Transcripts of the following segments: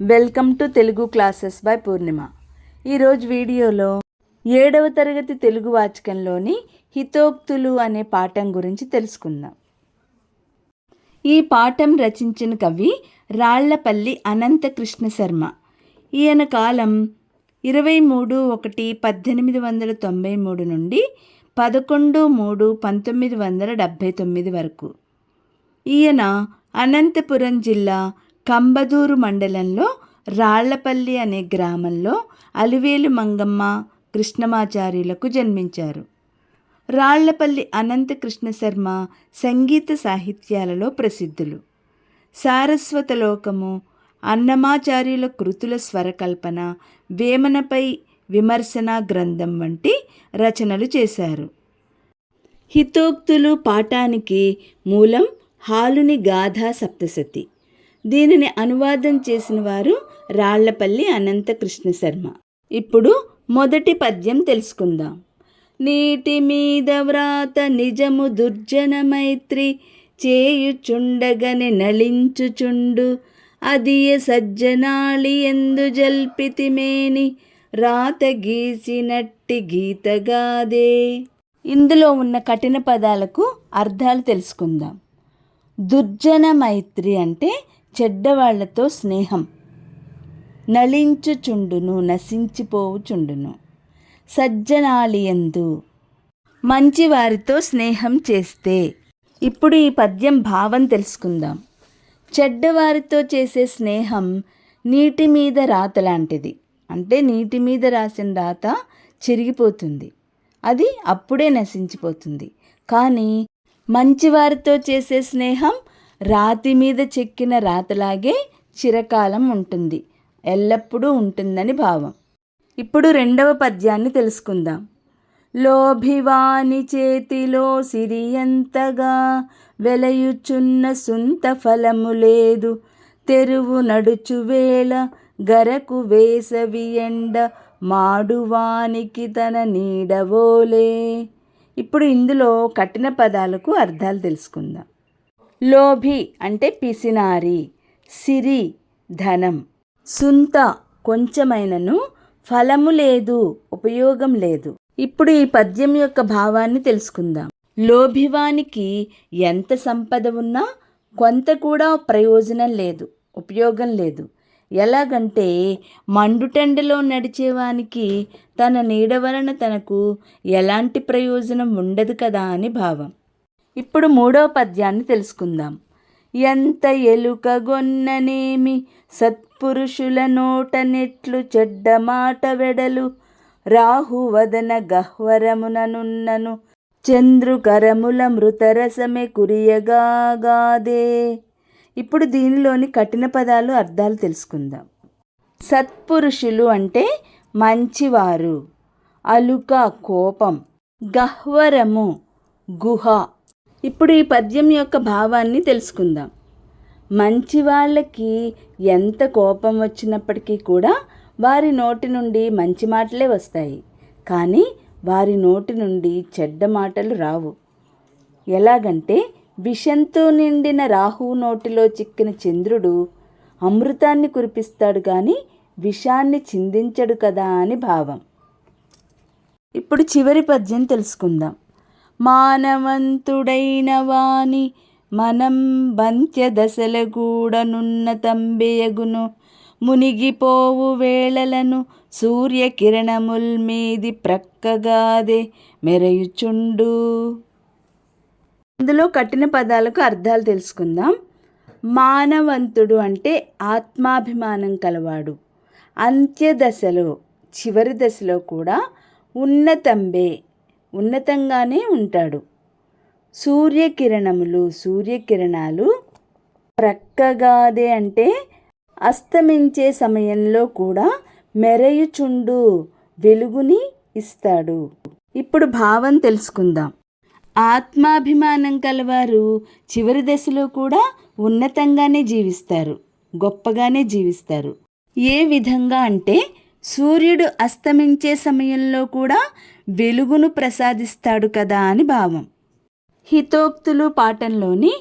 Welcome to Telugu classes by Purnima. ఈరోజు వీడియోలో ఏడవ తరగతి తెలుగు వాచకంలోని హితోక్తులు అనే పాఠం గురించి తెలుసుకుందాం. ఈ పాఠం రచించిన కవి రాళ్ళపల్లి అనంత కృష్ణ శర్మ. ఈయన కాలం ఇరవై మూడు ఒకటి పద్దెనిమిది వందల తొంభై మూడు నుండి పదకొండు మూడు పంతొమ్మిది వందల డెబ్భై తొమ్మిది వరకు. ఈయన అనంతపురం జిల్లా కంబదూరు మండలంలో రాళ్ళపల్లి అనే గ్రామంలో అలివేలు మంగమ్మ కృష్ణమాచార్యులకు జన్మించారు. రాళ్ళపల్లి అనంత కృష్ణ శర్మ సంగీత సాహిత్యాలలో ప్రసిద్ధులు. సారస్వత లోకము అన్నమాచార్యుల కృతుల స్వరకల్పన వేమనపై విమర్శన గ్రంథం వంటి రచనలు చేశారు. హితోక్తులు పాఠానికి మూలం హాలుని గాథా సప్తసతి దీనిని అనువాదం చేసిన వారు రాళ్ళపల్లి అనంత కృష్ణ శర్మ ఇప్పుడు మొదటి పద్యం తెలుసుకుందాం. నీటి మీద వ్రాత నిజము దుర్జన మైత్రి చేయుచుండగని నళించుచుండు అది సజ్జనాళి ఎందు జల్పితిమేని రాత గీసినట్టి గీతగాదే. ఇందులో ఉన్న కఠిన పదాలకు అర్థాలు తెలుసుకుందాం. దుర్జన మైత్రి అంటే చెడ్డవాళ్ళతో స్నేహం. నళించుచుండును నశించిపోవుచుండును. సజ్జనాలియందు మంచివారితో స్నేహం చేస్తే. ఇప్పుడు ఈ పద్యం భావం తెలుసుకుందాం. చెడ్డవారితో చేసే స్నేహం నీటి మీద రాత లాంటిది. అంటే నీటి మీద రాసిన రాత చిరిగిపోతుంది. అది అప్పుడే నశించిపోతుంది. కానీ మంచివారితో చేసే స్నేహం రాతి మీద చెక్కిన రాతలాగే చిరకాలం ఉంటుంది. ఎల్లప్పుడూ ఉంటుందని భావం. ఇప్పుడు రెండవ పద్యాన్ని తెలుసుకుందాం. లోభివాని చేతిలో సిరియంతగా వెలయుచున్న సుంత ఫలము లేదు. తెరువు నడుచు వేళ గరకు వేసవి ఎండ మాడువానికి తన నీడవోలే ఇప్పుడు ఇందులో కఠిన పదాలకు అర్థాలు తెలుసుకుందాం. లోభి అంటే పిసినారి సిరి ధనం. సుంత కొంచెమైనను ఫలము లేదు ఉపయోగం లేదు. ఇప్పుడు ఈ పద్యం యొక్క భావాన్ని తెలుసుకుందాం. లోభివానికి ఎంత సంపద ఉన్నా కొంత కూడా ప్రయోజనం లేదు ఉపయోగం లేదు. ఎలాగంటే మండుటెండలో నడిచేవానికి తన నీడ వలన తనకు ఎలాంటి ప్రయోజనం ఉండదు కదా అని భావం. ఇప్పుడు మూడో పద్యాన్ని తెలుసుకుందాం. ఎంత ఎలుకగొన్ననేమి సత్పురుషుల నోటనెట్లు చెడ్డ మాట వెడలు. రాహువదన గహ్వరముననున్నను. చంద్రుకరముల మృతరసమే కురియగాగాదే. ఇప్పుడు దీనిలోని కఠిన పదాలు అర్థాలు తెలుసుకుందాం. సత్పురుషులు అంటే మంచివారు. అలుక కోపం. గహ్వరము. గుహ. ఇప్పుడు ఈ పద్యం యొక్క భావాన్ని తెలుసుకుందాం. మంచి వాళ్ళకి ఎంత కోపం వచ్చినప్పటికీ కూడా వారి నోటి నుండి మంచి మాటలే వస్తాయి. కానీ వారి నోటి నుండి చెడ్డ మాటలు రావు. ఎలాగంటే విషంతో నిండిన రాహువు నోటిలో చిక్కిన చంద్రుడు అమృతాన్ని కురిపిస్తాడు కానీ విషాన్ని చిందించడు కదా అని భావం. ఇప్పుడు చివరి పద్యం తెలుసుకుందాం. మానవంతుడైన వాని మనం బంత్యదశలగూడనున్న తంబెయగును మునిగిపోవు వేళలను సూర్యకిరణముల్ మీది ప్రక్కగాదే మెరయుచుండు. ఇందులో కఠిన పదాలకు అర్థాలు తెలుసుకుందాం. మానవంతుడు అంటే ఆత్మాభిమానం కలవాడు. అంత్యదశలో చివరి దశలో కూడా ఉన్నతంబే ఉన్నతంగానే ఉంటాడు. సూర్యకిరణములు సూర్యకిరణాలు ప్రక్కగాదే అంటే అస్తమించే సమయంలో కూడా మెరయుచుండు వెలుగుని ఇస్తాడు. ఇప్పుడు భావం తెలుసుకుందాం. ఆత్మాభిమానం కలవారు చివరి దశలో కూడా ఉన్నతంగానే జీవిస్తారు గొప్పగానే జీవిస్తారు. ఏ విధంగా అంటే సూర్యుడు అస్తమించే సమయంలో కూడా వెలుగును ప్రసాదిస్తాడు కదా అని భావం. హితోక్తులు పాఠంలోని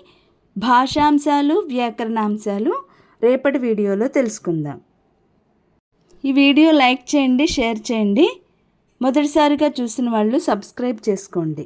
భాషాంశాలు వ్యాకరణాంశాలు రేపటి వీడియోలో తెలుసుకుందాం. ఈ వీడియో లైక్ చేయండి షేర్ చేయండి. మొదటిసారిగా చూసిన వాళ్ళు సబ్స్క్రైబ్ చేసుకోండి.